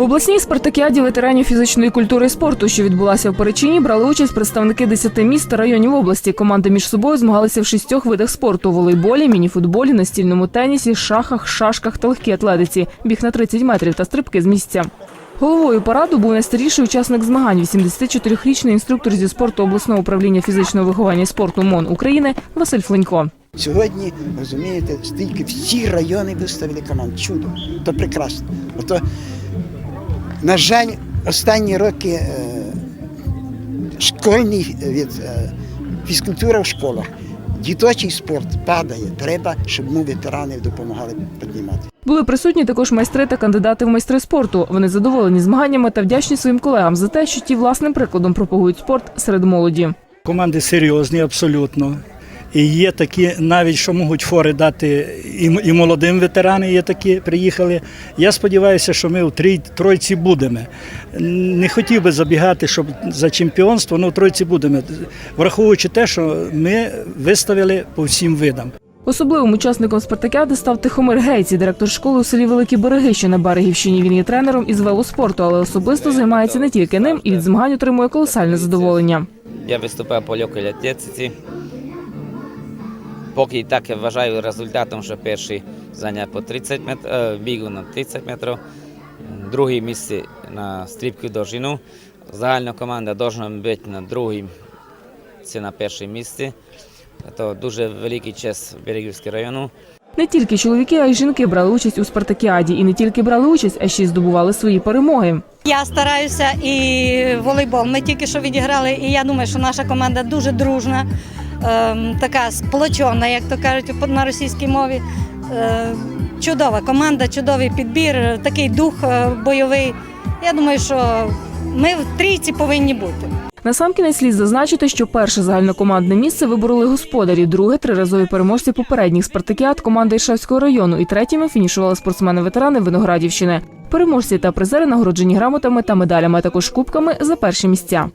В обласній спартакіаді ветеранів фізичної культури і спорту, що відбулася в Перечині, брали участь представники 10 міст та районів області. Команди між собою змагалися в шістьох видах спорту: волейболі, мініфутболі, настільному тенісі, шахах, шашках та легкій атлетиці, біг на 30 метрів та стрибки з місця. Головою параду був найстаріший учасник змагань, 84-річний інструктор зі спорту обласного управління фізичного виховання і спорту МОН України Василь Фленько. Сьогодні, розумієте, стільки всі райони виставили команд. Чудо, то прекрасно. Ото, на жаль, останні роки е, школьний від е, фізкультура в школах, діточий спорт падає. Треба, щоб ми ветерани допомагали піднімати. Були присутні також майстри та кандидати в майстри спорту. Вони задоволені змаганнями та вдячні своїм колегам за те, що ті власним прикладом пропагують спорт серед молоді. Команди серйозні абсолютно. І є такі, навіть що можуть фори дати і, і молодим ветерани є такі, приїхали. Я сподіваюся, що ми в трій, тройці будемо. Не хотів би забігати, щоб за чемпіонство, але в тройці будемо, враховуючи те, що ми виставили по всім видам. Особливим учасником спартакіади став Тихомир Гейці, директор школи у селі Великі Береги, що на Берегівщині. Він є тренером із велоспорту, але особисто займається не тільки ним і від змагань отримує колосальне задоволення. Я виступаю по легкій атлетиці. Поки і так я вважаю результатом, що перший зайняв по 30 метрів, бігу на 30 метрів, другий місце на стрибку довжину. Загальна команда повинна бути на другому, це на першому місці. Це дуже великий честь Берегівського району. Не тільки чоловіки, а й жінки брали участь у спартакіаді. І не тільки брали участь, а ще й здобували свої перемоги. Я стараюся і волейбол. Ми тільки що відіграли, і я думаю, що наша команда дуже дружна, така сплочена, як то кажуть на російській мові. Е, чудова команда, чудовий підбір, такий дух е, бойовий. Я думаю, що ми в трійці повинні бути. Насамкінець слід зазначити, що перше загальнокомандне місце вибороли господарі, друге триразові переможці попередніх спартакіад команди Іршавського району і третіми фінішували спортсмени-ветерани Виноградівщини. Переможці та призери нагороджені грамотами та медалями, а також кубками за перші місця.